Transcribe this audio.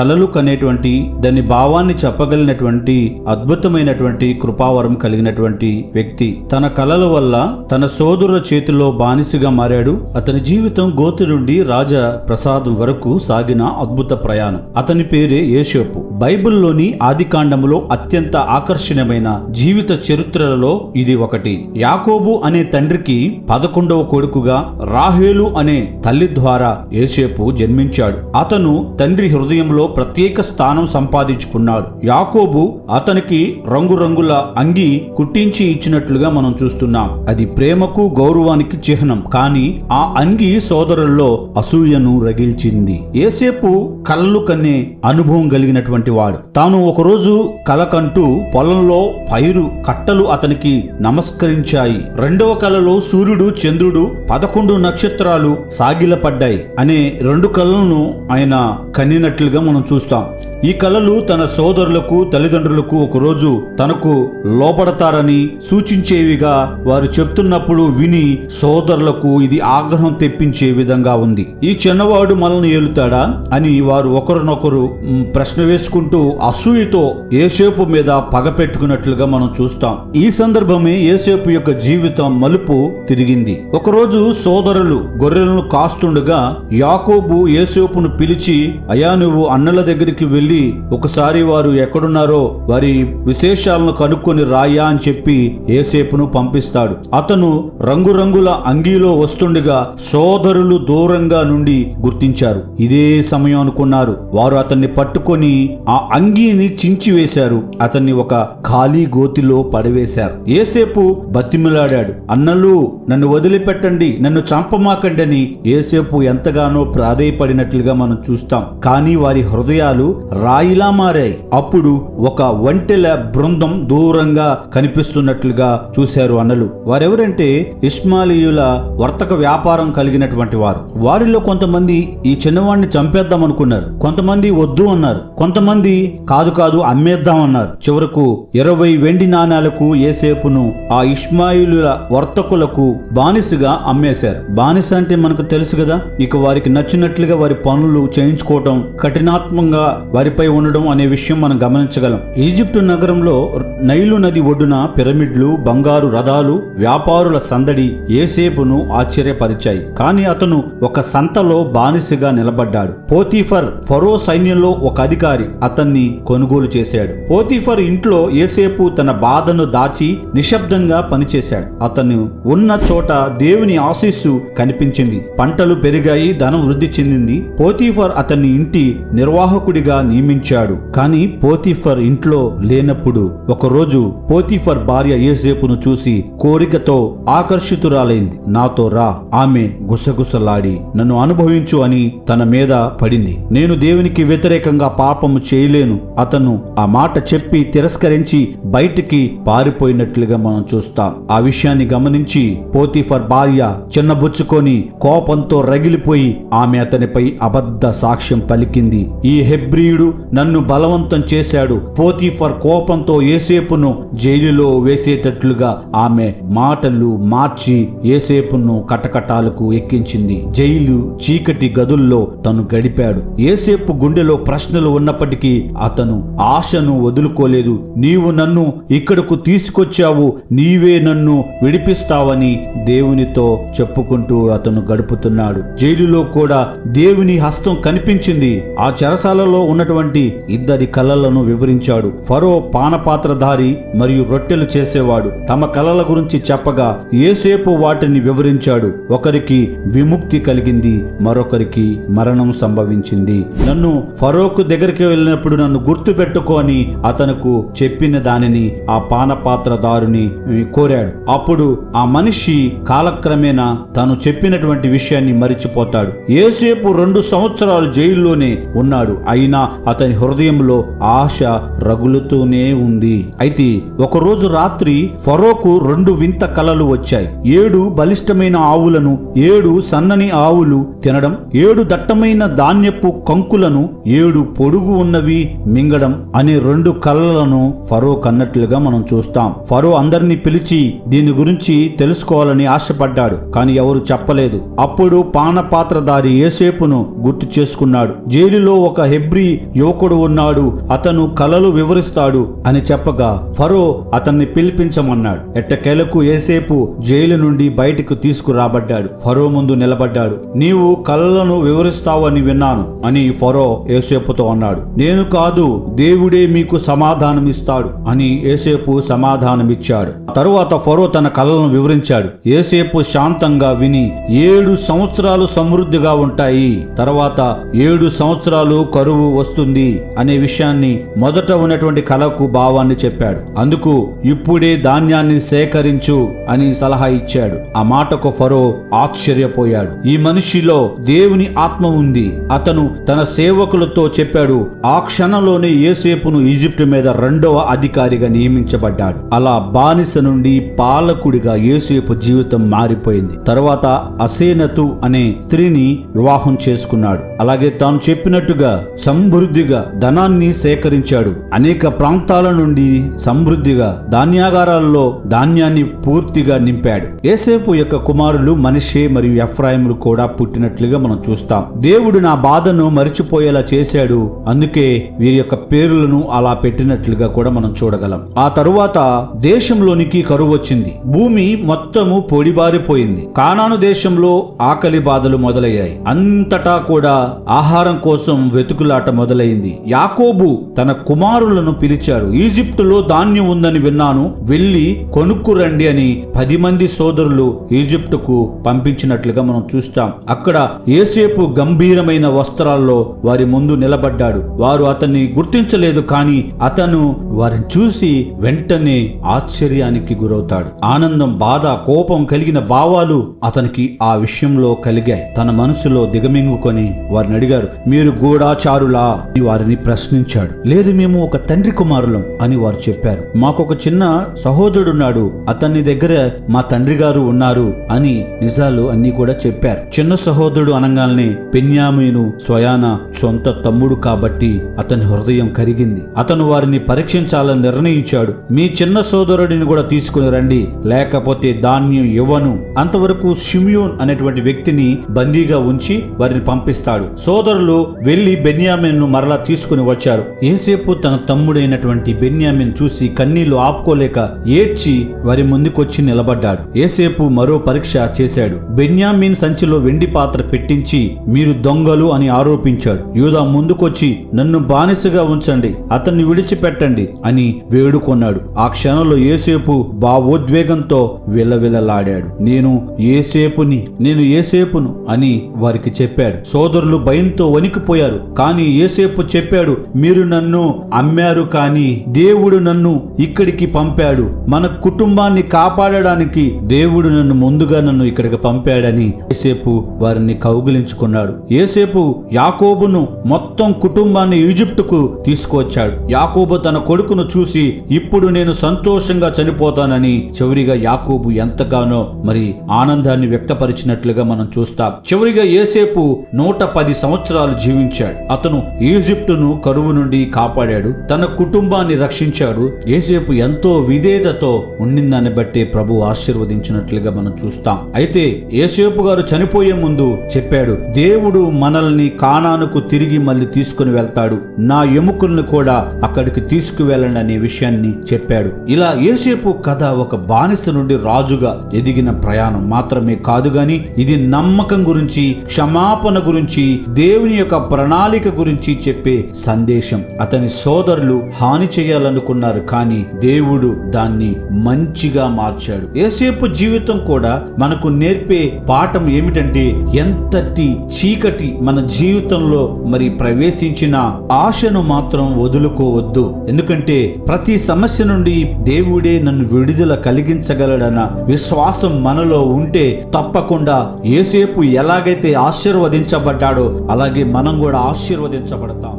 కలలు కనేటువంటి దాని భావాన్ని చెప్పగలిగినటువంటి అద్భుతమైనటువంటి కృపావరం కలిగినటువంటి వ్యక్తి. తన కలల వల్ల తన సోదరుల చేతిలో బానిసగా మారాడు. అతని జీవితం గోతి నుండి రాజ ప్రసాదం వరకు సాగిన అద్భుత ప్రయాణం. అతని పేరే యేషోపు. బైబిల్లోని ఆదికాండములో అత్యంత ఆకర్షణీయమైన జీవిత చరిత్రలలో ఇది ఒకటి. యాకోబు అనే తండ్రికి పదకొండవ కొడుకుగా రాహేలు అనే తల్లి ద్వారా యేసేపు జన్మించాడు. అతను తండ్రి హృదయంలో ప్రత్యేక స్థానం సంపాదించుకున్నాడు. యాకోబు అతనికి రంగురంగుల అంగి కుట్టించి ఇచ్చినట్లుగా మనం చూస్తున్నాం. అది ప్రేమకు గౌరవానికి చిహ్నం. కానీ ఆ అంగి సోదరుల్లో అసూయను రగిల్చింది. ఏసేపు కళ్ళు కన్నే అనుభవం కలిగినటువంటి వాడు. తాను ఒకరోజు కలకంటూ పొలంలో పైరు కట్టలు అతనికి నమస్కరించాయి. రెండవ కలలో సూర్యుడు చంద్రుడు పదకొండు నక్షత్రాలు సాగిలపడ్డాయి అనే రెండు కళలను ఆయన కన్నినట్లుగా మనం చూస్తాం. ఈ కళలు తన సోదరులకు తల్లిదండ్రులకు ఒకరోజు తనకు లోపడతారని సూచించేవిగా వారు చెప్తున్నప్పుడు విని సోదరులకు ఇది ఆగ్రహం తెప్పించే విధంగా ఉంది. ఈ చిన్నవాడు మనల్ని ఏలుతాడా? అని వారు ఒకరినొకరు ప్రశ్న వేసుకుంటూ అసూయతో ఏసేపు మీద పగ పెట్టుకున్నట్లుగా మనం చూస్తాం. ఈ సందర్భమే ఏసేపు యొక్క జీవితం మలుపు తిరిగింది. ఒకరోజు సోదరులు గొర్రెలను కాస్తుండగా యాకోబు ఏసేపును పిలిచి అయా నువ్వు అన్నల దగ్గరికి వెళ్ళి ఒకసారి వారు ఎక్కడున్నారో వారి విశేషాలను కనుక్కొని రాయా అని చెప్పి ఏసేపును పంపిస్తాడు. అతను రంగురంగుల అంగీలో వస్తుండగా సోదరులు దూరంగా నుండి గుర్తించారు. ఇదే సమయం అనుకున్నారు. వారు అతన్ని పట్టుకొని ఆ అంగీని చించివేశారు. అతన్ని ఒక ఖాళీ గోతిలో పడవేశారు. ఏసేపు బతిమిలాడాడు. అన్నలు నన్ను వదిలిపెట్టండి నన్ను చంపమాకండి అని ఏసేపు ఎంతగానో ప్రాధేయపడినట్లుగా మనం చూస్తాం. కానీ వారి హృదయాలు రాయిలా మారాయి. అప్పుడు ఒక ఒంటెల బృందం దూరంగా కనిపిస్తున్నట్లుగా చూశారు అన్నలు. వారెవరంటే ఇస్మాలీయుల వర్తక వ్యాపారం కలిగినటువంటి వారు. వారిలో కొంతమంది ఈ చిన్నవాడిని చంపేద్దాం అనుకున్నారు కొంతమంది వద్దు అన్నారు. కొంతమంది కాదు కాదు అమ్మేద్దాం అన్నారు. చివరకు ఇరవై వెండి నాణాలకు ఏసేపును ఆ ఇస్మాయిలుల వర్తకులకు బానిసగా అమ్మేశారు. బానిస అంటే మనకు తెలుసు కదా ఇక వారికి నచ్చినట్లుగా వారి పనులు చేయించుకోవటం కఠినాత్మంగా వారిపై ఉండడం అనే విషయం మనం గమనించగలం. ఈజిప్టు నగరంలో నైలు నది ఒడ్డున పిరమిడ్లు బంగారు రథాలు వ్యాపారుల సందడి ఏసేపును ఆశ్చర్యపరిచాయి. కానీ అతను ఒక సంతలో బానిసగా నిలబడ్డాడు. పోతీఫర్ ఫరో సైన్యంలో ఒక అధికారి అతన్ని కొనుగోలు చేశాడు. పోతీఫర్ ఇంట్లో ఏసేపు తన బాధను దాచి నిశ్శబ్దంగా పనిచేశాడు. అతను ఉన్న చోట దేవుని ఆశీస్సు కనిపించింది. పంటలు పెరిగాయి ధనం వృద్ధి చెందింది. పోతీఫర్ అతన్ని ఇంటి నిర్వాహకుడిగా నియమించాడు. కానీ పోతీఫర్ ఇంట్లో లేనప్పుడు ఒకరోజు పోతీఫర్ భార్య ఏసేపును చూసి కోరికతో ఆకర్షితురాలైంది. నాతో రా ఆమె గుసగుసలాడి నన్ను అనుభవించు అని తన మీద పడింది. నేను దేవునికి వ్యతిరేకంగా పాపము చేయలేను. అతను ఆ మాట చెప్పి తిరస్కరించి బయటికి పారిపోయినట్లుగా మనం చూస్తాం. ఆ విషయాన్ని గమనించి పోతిఫర్ భార్య చిన్నబుచ్చుకొని కోపంతో రగిలిపోయి ఆమె అతనిపై అబద్ధ సాక్ష్యం పలికింది. ఈ హెబ్రియుడు నన్ను బలవంతం చేశాడు. పోతిఫర్ కోపంతో ఏసేపును జైలులో వేసేటట్లుగా ఆమె మాటలు మార్చి ఏసేపును కటకటాలకు ఎక్కించింది. జైలు చీకటి గదుల్లో తను గడిపాడు. ఏసేపు గుండెలో ప్రశ్నలు ఉన్నప్పటికీ అతను ఆశను వదులుకోలేదు. నీవు నన్ను ఇక్కడకు తీసుకొచ్చావు నీవే నన్ను విడిపిస్తావని దేవునితో చెప్పుకుంటూ అతను గడుపుతున్నాడు. జైలులో కూడా దేవుని హస్తం కనిపించింది. ఆ చెరసాలలో ఉన్నటువంటి ఇద్దరి కలలను వివరించాడు. ఫరో పానపాత్రధారి మరియు రొట్టెలు చేసేవాడు. తమ కలల గురించి చెప్పగా ఏసేపు వాటిని వివరించాడు. ఒకరికి విముక్తి కలిగింది మరొకరికి మరణం సంభవించింది. నన్ను ఫరోకు దగ్గరికి వెళ్ళినప్పుడు నన్ను గుర్తు పెట్టుకొని అతనుకు చెప్పిన దానిని ఆ పానపాత్రదారుని కోరాడు. అప్పుడు ఆ మనిషి కాలక్రమేణా తాను చెప్పినటువంటి విషయాన్ని మరిచిపోతాడు. ఏసేపు రెండు సంవత్సరాలు జైల్లోనే ఉన్నాడు. అయినా అతని హృదయంలో ఆశ రగులుతూనే ఉంది. అయితే ఒకరోజు రాత్రి ఫరోకు రెండు వింత కలలు వచ్చాయి. ఏడు బలిష్టమైన ఆవులను ఏడు సన్నని ఆవులు తినడం ఏడు దట్టమైన ధాన్యపు కంకులను ఏడు పొడుగు ఉన్నవి మింగడం అనే రెండు కలలను ఫరో ఫరో కన్నట్లుగా మనం చూస్తాం. ఫరో అందరినీ పిలిచి దీని గురించి తెలుసుకోవాలని ఆశపడ్డాడు కానీ ఎవరు చెప్పలేదు. అప్పుడు పానపాత్రధారి ఏసేపును గుర్తు చేసుకున్నాడు. జైలులో ఒక హెబ్రి యువకుడు ఉన్నాడు అతను కలలు వివరిస్తాడు అని చెప్పగా ఫరో అతన్ని పిలిపించమన్నాడు. ఎట్టకేలకు ఏసేపు జైలు నుండి బయటకు తీసుకురాబడ్డాడు. ఫరో ముందు నిలబడ్డాడు. నీవు కలలను వివరిస్తావని విన్నాను అని ఫరో ఏసేపుతో అన్నాడు. నేను కాదు దేవుడే మీకు సమాధానం ఇస్తాడు అని ఏసేపు సమాధానమిచ్చాడు. తరువాత ఫరో తన కలలను వివరించాడు. ఏసేపు శాంతంగా విని ఏడు సంవత్సరాలు సమృద్ధిగా ఉంటాయి తర్వాత ఏడు సంవత్సరాలు కరువు వస్తుంది అనే విషయాన్ని మొదట ఉన్నటువంటి కళకు భావాన్ని చెప్పాడు. అందుకు ఇప్పుడే ధాన్యాన్ని సేకరించు అని సలహా ఇచ్చాడు. ఆ మాటకు ఫరో ఆశ్చర్యపోయాడు. ఈ మనిషిలో దేవుని ఆత్మ ఉంది. అతను తన సేవకులతో చెప్పాడు ఆ క్షణంలోనే ఏసేపును ఈజిప్ట్ మీద రెండవ అధికారిగా నియమించబడ్డాడు. అలా బానిస నుండి పాలకుడిగా ఏసేపు జీవితం మారిపోయింది. తర్వాత అసేనతు అనే స్త్రీని వివాహం చేసుకున్నాడు. అలాగే తాను చెప్పినట్టుగా సమృద్ధిగా ధనాన్ని సేకరించాడు. అనేక ప్రాంతాల నుండి సమృద్ధిగా ధాన్యాగారాల్లో ధాన్యాన్ని పూర్తిగా నింపాడు. ఏసేపు యొక్క కుమారులు మనిషే మరియు ఎఫ్రాయిములు కూడా పుట్టినట్లుగా మనం చూస్తాం. దేవుడు నా బాధను మరిచిపోయేలా చేశాడు. అందుకే వీరి యొక్క పేర్లను అలా పెట్టినట్లుగా కూడా మనం చూడగలం. ఆ తరువాత దేశంలోనికి కరువు వచ్చింది. భూమి మొత్తము పొడిబారిపోయింది. కానాను దేశంలో ఆకలి బాధలు మొదలయ్యాయి. అంతటా కూడా ఆహారం కోసం వెతుకులాట మొదలైంది. యాకోబు తన కుమారులను పిలిచాడు ఈజిప్టులో ధాన్యం ఉందని విన్నాను. వెళ్ళి కొనుక్కురండి అని పది మంది సోదరులు ఈజిప్టుకు పంపించినట్లుగా మనం చూస్తాం. అక్కడ ఏసేపు గంభీరమైన వస్త్రాల్లో వారి ముందు నిలబడ్డాడు. వారు అతన్ని గుర్తించలేదు కానీ అతను వారి చూసి వెంటనే ఆశ్చర్యానికి గురవుతాడు. ఆనందం బాధ కోపం కలిగిన భావాలు అతనికి ఆ విషయంలో కలిగాయి. తన మనసులో దిగమింగుకొని వారిని అడిగారు మీరు గూఢాచారులా? అని వారిని ప్రశ్నించాడు. లేదు మేము ఒక తండ్రి కుమారులం అని వారు చెప్పారు. మాకు ఒక చిన్న సహోదరుడున్నాడు అతని దగ్గర మా తండ్రి గారు ఉన్నారు అని నిజాలు అన్ని కూడా చెప్పారు. చిన్న సహోదరుడు అనగానే పెన్యామీను స్వయాన సొంత తమ్ముడు కాబట్టి అతని హృదయం కరిగింది. అతను వారిని పరీక్షించాలని నిర్ణయించాడు. మీ చిన్న సోదరుడిని కూడా తీసుకుని రండి. లేకపోతే ధాన్యం ఇవ్వను. అంతవరకు షిమ్యోన్ అనేటువంటి వ్యక్తిని బందీగా ఉంచి వారిని పంపిస్తాడు. సోదరులు వెళ్ళి బెన్యామిన్ మరలా తీసుకుని వచ్చారు. ఏసేపు తన తమ్ముడైనటువంటి బెన్యామిన్ చూసి కన్నీళ్ళు ఆపుకోలేక ఏడ్చి వారి ముందుకొచ్చి నిలబడ్డాడు. ఏసేపు మరో పరీక్ష చేశాడు. బెన్యామిన్ సంచిలో వెండి పాత్ర పెట్టించి మీరు దొంగలు అని ఆరోపించాడు. యూదా ముందుకొచ్చి నన్ను బానిసగా ఉంచండి అతన్ని విడిచిపెట్టండి అని వేడుకొన్నాడు. ఆ క్షణంలో ఏసేపు భావోద్వేగంతో విలవిలలాడాడు. నేను ఏసేపుని నేను ఏసేపును అని వారికి చెప్పాడు. సోదరులు భయంతో వణికిపోయారు. కానీ ఏసేపు చెప్పాడు మీరు నన్ను అమ్మారు కానీ దేవుడు నన్ను ఇక్కడికి పంపాడు. మన కుటుంబాన్ని కాపాడడానికి దేవుడు నన్ను ముందుగా నన్ను ఇక్కడికి పంపాడని ఏసేపు వారిని కౌగిలించుకున్నాడు. ఏసేపు యాకోబును మొత్తం కుటుంబాన్ని ఈజిప్టుకు తీసుకువచ్చాడు. యాకోబు తన కొడుకును చూసి ఇప్పుడు నేను సంతోషంగా చనిపోతానని చివరిగా యాకోబు ఎంతగానో మరి ఆనందాన్ని వ్యక్తపరిచినట్లుగా మనం చూస్తాం. చివరిగా ఏసేపు నూట పది సంవత్సరాలు జీవించాడు. అతను ఈజిప్టును కరువు నుండి కాపాడాడు. తన కుటుంబాన్ని రక్షించాడు. ఏసేపు ఎంతో విధేయతతో ఉండిందాన్ని బట్టి ప్రభు ఆశీర్వదించినట్లుగా మనం చూస్తాం. అయితే ఏసేపు గారు చనిపోయే ముందు చెప్పాడు దేవుడు మనల్ని కానానుకు తిరిగి మళ్ళీ తీసుకుని వెళ్తాడు. నా ఎముకలను కూడా అక్కడికి తీసుకువెళ్ళండి అనే విషయాన్ని చెప్పాడు. ఇలా ఏసేపు కథ ఒక బానిస నుండి రాజుగా ఎదిగిన ప్రయాణం మాత్రమే కాదు గాని ఇది నమ్మకం గురించి క్షమాపణ గురించి దేవుని యొక్క ప్రణాళిక గురించి చెప్పే సందేశం. అతని సోదరులు హాని చేయాలనుకున్నారు కానీ దేవుడు దాన్ని మంచిగా మార్చాడు. ఏసేపు జీవితం కూడా మనకు నేర్పే పాఠం ఏమిటంటే ఎంతటి చీకటి మన జీవితంలో మరి ప్రవేశించిన ఆశను మాత్రం వదులుకోవద్దు. ఎందుకంటే ప్రతి సమస్య నుండి దేవుడే నన్ను విడుదల కలిగించగలడన్న విశ్వాసం మనలో ఉంటే తప్పకుండా ఏసేపు ఎలాగైతే ఆశీర్వదించబడ్డాడో అలాగే మనం కూడా ఆశీర్వదించబడతాం.